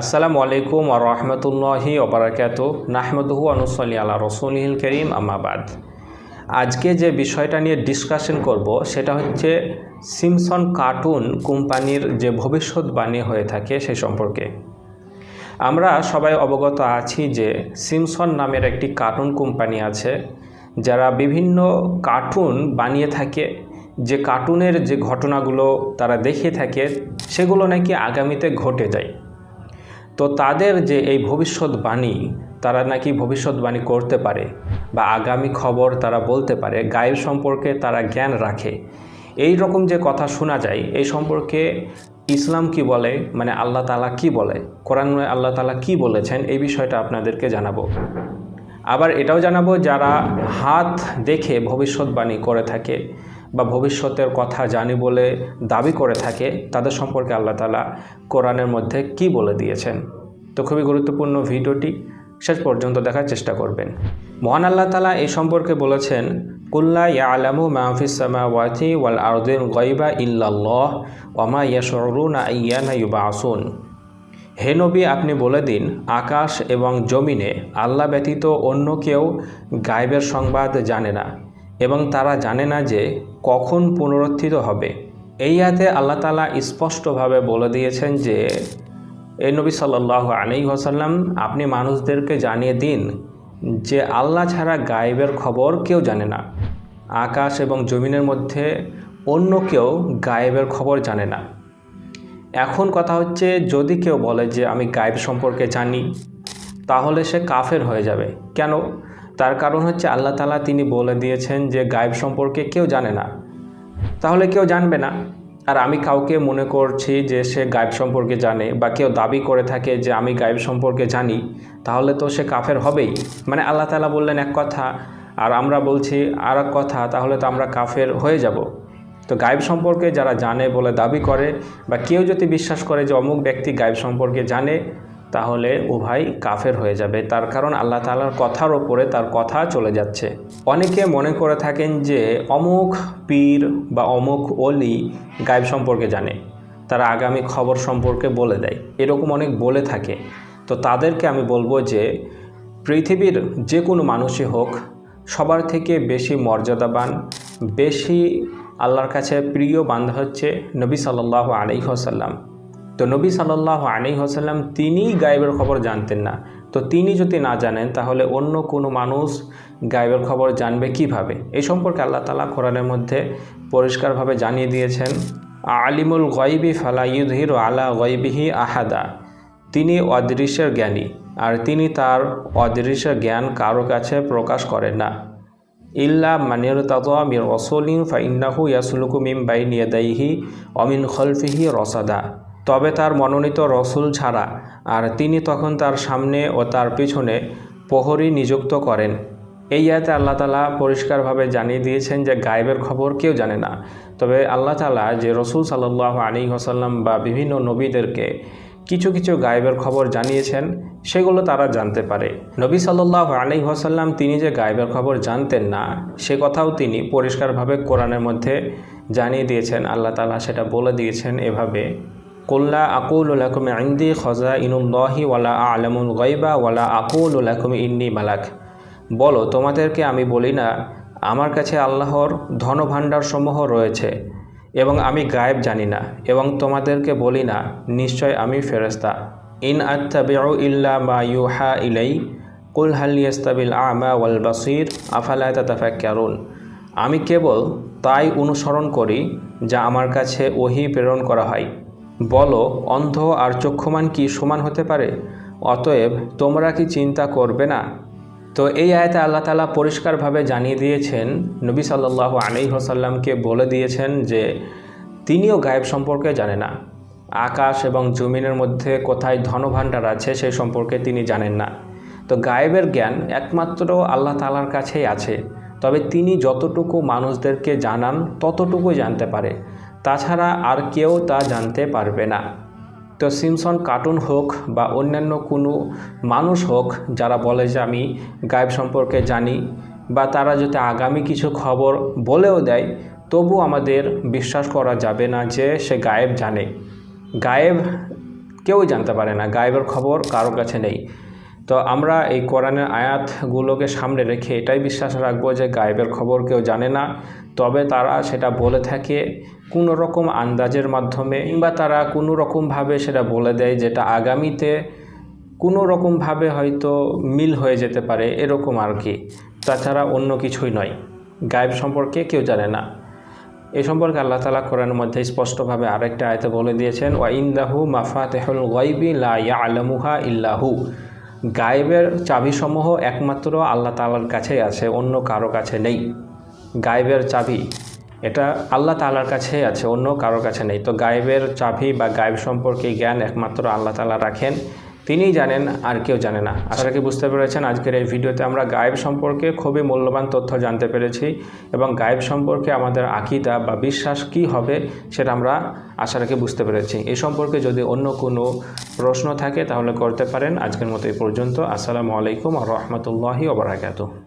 আসসালামু আলাইকুম আ রহমতুল্লাহি ওবরাকাত নাহমদহু আনুসলি আল্লাহ রসুলহিল করিম আমাবাদ আজকে যে বিষয়টা নিয়ে ডিসকাশন করব, সেটা হচ্ছে সিমসন কার্টুন কোম্পানির যে ভবিষ্যৎবাণী হয়ে থাকে সে সম্পর্কে। আমরা সবাই অবগত আছি যে সিমসন নামের একটি কার্টুন কোম্পানি আছে, যারা বিভিন্ন কার্টুন বানিয়ে থাকে। যে কার্টুনের যে ঘটনাগুলো তারা দেখিয়ে থাকে, সেগুলো নাকি আগামীতে ঘটে যায়। তো তাদের যে এই ভবিষ্যৎবাণী, তারা নাকি ভবিষ্যৎবাণী করতে পারে বা আগামী খবর তারা বলতে পারে, গায়েব সম্পর্কে তারা জ্ঞান রাখে। এই রকম যে কথা শোনা যায়, এই সম্পর্কে ইসলাম কি বলে মানে আল্লাহ তালা কি বলে, কোরআন আল্লাহ তালা কি বলেছেন, এই বিষয়টা আপনাদেরকে জানাব। আবার এটাও জানাব, যারা হাত দেখে ভবিষ্যৎবাণী করে থাকে বা ভবিষ্যতের কথা জানি বলে দাবি করে থাকে, তাদের সম্পর্কে আল্লাহ তালা কোরআনের মধ্যে কি বলে দিয়েছেন? তো খুবই গুরুত্বপূর্ণ ভিডিওটি শেষ পর্যন্ত দেখার চেষ্টা করবেন। মহান আল্লাহ তালা এই সম্পর্কে বলেছেন কুল্লা ইয়া আলামু মাহফিস সামাওয়াতি ওয়াল আরদিন গয়বা ইল্লাল্লাহ ওমা ইয়াশরুনা ইয়ানা ইউবাসুন। হে নবী, আপনি বলে দিন, আকাশ এবং জমিনে আল্লাহ ব্যতীত অন্য কেউ গায়েবের সংবাদ জানে না। এবং তারা জানে না যে কখন পুনরুত্থিত হবে। এই আয়াতে আল্লাহ তালা স্পষ্টভাবে বলে দিয়েছেন যে এই নবী সাল্লাহ আলী হোসাল্লাম আপনি মানুষদেরকে জানিয়ে দিন যে আল্লাহ ছাড়া গায়েবের খবর কেউ জানে না। আকাশ এবং জমিনের মধ্যে অন্য কেউ গায়েবের খবর জানে না। এখন কথা হচ্ছে, যদি কেউ বলে যে, আমি গায়েব সম্পর্কে জানি, তাহলে সে কাফের হয়ে যাবে। কেন? তার কারণ হচ্ছে আল্লাহ তালা তিনি বলে দিয়েছেন যে গায়েব সম্পর্কে কেউ জানে না। তাহলে কেউ জানবে না। আর আমি কাউকে মনে করছি যে সে গায়েব সম্পর্কে জানে বা কেউ দাবি করে থাকে যে আমি গায়েব সম্পর্কে জানি, তাহলে তো সে কাফের হবেই। মানে আল্লাহ তালা বললেন এক কথা, আর আমরা বলছি আর এক কথা, তাহলে তো আমরা কাফের হয়ে যাব। তো গায়েব সম্পর্কে যারা জানে বলে দাবি করে বা কেউ যদি বিশ্বাস করে যে অমুক ব্যক্তি গায়েব সম্পর্কে জানে তাহলে উভয় কাফের হয়ে যাবে। তার কারণ আল্লাহ তালার কথার ওপরে তার কথা চলে যাচ্ছে। অনেকে মনে করে থাকেন যে অমুক পীর বা অমুক অলি গায়েব সম্পর্কে জানে। তারা আগামী খবর সম্পর্কে বলে দেয়। এরকম অনেক বলে থাকে। তো তাদেরকে আমি বলব যে পৃথিবীর যে কোনো মানুষই হোক, সবার থেকে বেশি মর্যাদাবান, বেশি আল্লাহর কাছে প্রিয় বান্ধা হচ্ছে নবী সাল্লাহ আলি তো নবী সাল্লাহ আলী হোসাল্লাম তিনিই গায়েবের খবর জানতেন না। তো তিনি যদি না জানেন, তাহলে অন্য কোনো মানুষ গায়েবের খবর জানবে কীভাবে? এই সম্পর্কে আল্লাহ তালা কোরআনের মধ্যে পরিষ্কারভাবে জানিয়ে দিয়েছেন, আলিমুল গয়বি ফালা ইউদহির আলা গয়বিহি আহাদা। তিনি অদৃশ্যের জ্ঞানী, আর তিনি তার অদৃশ্যের জ্ঞান কারও কাছে প্রকাশ করেন না। ইল্লা মানির তাজা মির রসলিম ফাইন্নাহু ইয়াসুলুকু মিম বাইন ইয়াদাইহি অমিন খলফিহি রসাদা। তবে তার মনোনীত রসুল ছাড়া আর তিনি তখন তার সামনে ও তার পিছনে প্রহরী নিযুক্ত করেন। এই আয়াতে আল্লাহ তালা পরিষ্কারভাবে জানিয়ে দিয়েছেন যে গায়েবের খবর কেউ জানে না। তবে আল্লাহ তালা যে রসুল সাল্লাহ আলী হোসাল্লাম বা বিভিন্ন নবীদেরকে কিছু কিছু গায়েবের খবর জানিয়েছেন, সেগুলো তারা জানতে পারে। নবী সাল্লাহ আলী হোসাল্লাম তিনি যে গায়েবের খবর জানতেন না, সে কথাও তিনি পরিষ্কারভাবে কোরআনের মধ্যে জানিয়ে দিয়েছেন। আল্লাহ তালা সেটা বলে দিয়েছেন এভাবে। কুল্লা আকুল লাকুম ইন্দি খজা ইনুল্লাহি ওয়ালা আলমুল গইবা ওয়ালা আকুল লাকুম ইন্নি মালাক। বলো, তোমাদেরকে আমি বলি না, আমার কাছে আল্লাহর ধনভাণ্ডার সমূহ রয়েছে এবং আমি গায়েব জানি না, এবং তোমাদেরকে বলি না, নিশ্চয় আমি ফেরস্তা ইন আত্তাবিউ ইল্লা মা ইউহা ইলাই, কুল হালিয়াস্তাবিল আমা ওয়াল বাসির, আফালা তাতাফাক্কারুন। আমি কেবল তাই অনুসরণ করি যা আমার কাছে ওহি প্রেরণ করা হয়। বলো, অন্ধ আর চক্ষুমান কি সমান হতে পারে? অতএব তোমরা কি চিন্তা করবে না? তো এই আয়তে আল্লাহ তালা পরিষ্কারভাবে জানিয়ে দিয়েছেন, নবী সাল্লাহ আলী হোসাল্লামকে বলে দিয়েছেন যে, তিনিও গায়েব সম্পর্কে জানে না। আকাশ এবং জমিনের মধ্যে কোথায় ধনভাণ্ডার আছে সেই সম্পর্কে তিনি জানেন না। তো গায়েবের জ্ঞান একমাত্র আল্লাহ তালার কাছেই আছে। তবে তিনি যতটুকু মানুষদেরকে জানান, ততটুকুই জানতে পারে। তাছাড়া আর কেউ তা জানতে পারবে না। তো সিমসন কার্টুন হোক বা অন্যান্য কোনো মানুষ হোক, যারা বলে যে আমি গায়েব সম্পর্কে জানি বা তারা যদি আগামী কিছু খবর বলেও দেয়, তবু আমাদের বিশ্বাস করা যাবে না যে সে গায়েব জানে। গায়েব কেউই জানতে পারে না, গায়েবের খবর কারও কাছে নেই। তো আমরা এই কোরআনের আয়াতগুলোকে সামনে রেখে এটাই বিশ্বাস রাখব যে গায়েবের খবর কেউ জানে না তবে তারা সেটা বলে থাকে কোনো রকম আন্দাজের মাধ্যমে কিংবা তারা কোনো রকমভাবে সেটা বলে দেয় যেটা আগামীতে কোনো রকমভাবে হয়তো মিল হয়ে যেতে পারে, এরকম আর কি। তাছাড়া অন্য কিছুই নয়। গায়েব সম্পর্কে কেউ জানে না। এ সম্পর্কে আল্লাহ তালা কোরআনের মধ্যে স্পষ্টভাবে আরেকটা আয়তে বলে দিয়েছেন, ওয়া ইন্দাহু মাফাতেহুল গাইবি লা ইয়ালামুহা ইল্লাহু। গায়েবের চাবিসমূহ একমাত্র আল্লাহ তালার কাছেই আছে, অন্য কারও কাছে নেই। গায়েবের চাবি, এটা আল্লাহ তালার কাছেই আছে, অন্য কারোর কাছে নেই। তো গায়েবের চাবি বা গায়েব সম্পর্কে জ্ঞান একমাত্র আল্লাহ তালা রাখেন। তিনিই জানেন, আর কেউ জানে না। আশা কি বুঝতে পেরেছেন, আজকের এই ভিডিওতে আমরা গায়েব সম্পর্কে খুবই মূল্যবান তথ্য জানতে পেরেছি এবং গায়েব সম্পর্কে আমাদের আকিদা বা বিশ্বাস কি হবে সেটা আমরা আশা রাখি বুঝতে পেরেছি। এই সম্পর্কে যদি অন্য কোনো প্রশ্ন থাকে তাহলে করতে পারেন। আজকের মতো এই পর্যন্ত। আসসালামু আলাইকুম আর রহমতুল্লাহি ওবরাকাতু